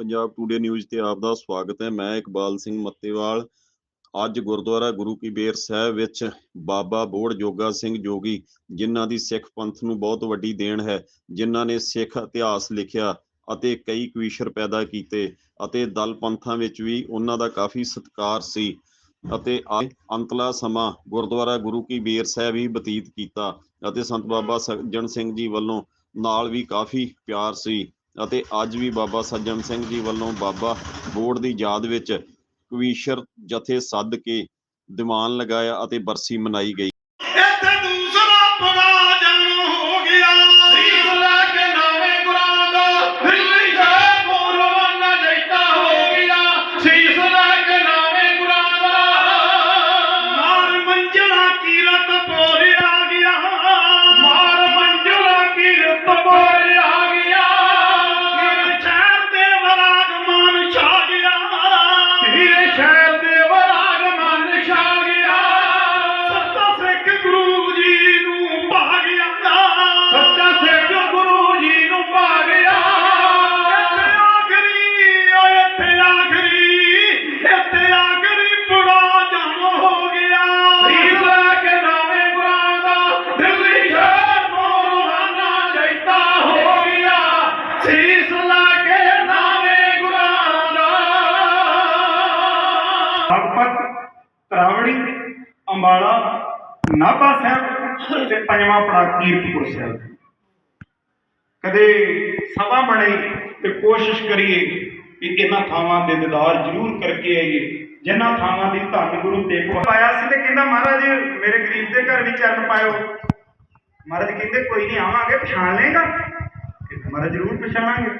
Punjab today news ਤੇ ਆਪ ਦਾ ਸਵਾਗਤ ਹੈ। ਮੈਂ ਇਕਬਾਲ ਸਿੰਘ ਮੱਤੇਵਾਲ। ਅੱਜ ਗੁਰਦੁਆਰਾ ਗੁਰੂ ਕੀ ਬੇਰ ਸਾਹਿਬ ਵਿੱਚ ਬਾਬਾ ਬੋੜ ਜੋਗਾ ਸਿੰਘ ਜੋਗੀ, ਜਿਨ੍ਹਾਂ ਦੀ ਸਿੱਖ ਪੰਥ ਨੂੰ ਬਹੁਤ ਵੱਡੀ ਦੇਣ ਹੈ, ਜਿਨ੍ਹਾਂ ਨੇ ਸਿੱਖ ਇਤਿਹਾਸ ਲਿਖਿਆ ਅਤੇ ਕਈ ਕਵੀਸ਼ਰ ਪੈਦਾ ਕੀਤੇ ਅਤੇ ਦਲ ਪੰਥਾਂ ਵਿੱਚ ਵੀ ਉਹਨਾਂ ਦਾ ਕਾਫੀ ਸਤਿਕਾਰ ਸੀ ਅਤੇ ਅੰਤਲਾ ਸਮਾਂ ਗੁਰਦੁਆਰਾ ਗੁਰੂ ਕੀ ਬੇਰ ਸਾਹਿਬ ਹੀ ਬਤੀਤ ਕੀਤਾ ਅਤੇ ਸੰਤ ਬਾਬਾ ਸੱਜਣ ਸਿੰਘ ਜੀ ਵੱਲੋਂ ਨਾਲ ਵੀ ਕਾਫੀ ਪਿਆਰ ਸੀ। ਅਤੇ ਅੱਜ ਵੀ ਬਾਬਾ ਸੱਜਣ ਸਿੰਘ ਜੀ ਵੱਲੋਂ ਬਾਬਾ ਬੋੜ ਦੀ ਯਾਦ ਵਿੱਚ ਕਵੀਸ਼ਰ ਜਥੇ ਸੱਦ ਕੇ ਦੀਵਾਨ ਲਗਾਇਆ ਅਤੇ ਬਰਸੀ ਮਨਾਈ ਗਈ। ਇੱਥੇ ਦੂਸਰਾ ਬੜਾ ਤਰਾਵੜੀ, ਅੰਬਾਲਾ, ਨਾਭਾ ਸਾਹਿਬ ਤੇ ਪੰਜਵਾਂ ਪੜਾ ਕੀਰਤਪੁਰ ਸਾਹਿਬ। ਕਦੇ ਸਭਾ ਬਣੇ ਤੇ ਕੋਸ਼ਿਸ਼ ਕਰੀਏ ਕਿ ਇਹਨਾਂ ਥਾਵਾਂ ਦੇ ਦੀਦਾਰ ਜ਼ਰੂਰ ਕਰਕੇ ਆਈਏ, ਜਿਨ੍ਹਾਂ ਥਾਵਾਂ ਦੀ ਧੰਨ ਗੁਰੂ ਤੇਗ ਆਇਆ ਸੀ ਤੇ ਕਹਿੰਦਾ, ਮਹਾਰਾਜ, ਮੇਰੇ ਗਰੀਬ ਦੇ ਘਰ ਵੀ ਚਰਨ ਪਾਇਓ। ਮਹਾਰਾਜ ਕਹਿੰਦੇ, ਕੋਈ ਨਹੀਂ, ਆਵਾਂਗੇ, ਪਛਾਣ ਲੇਗਾ ਮਹਾਰਾਜ ਜ਼ਰੂਰ ਪਛਾਣਾਂਗੇ।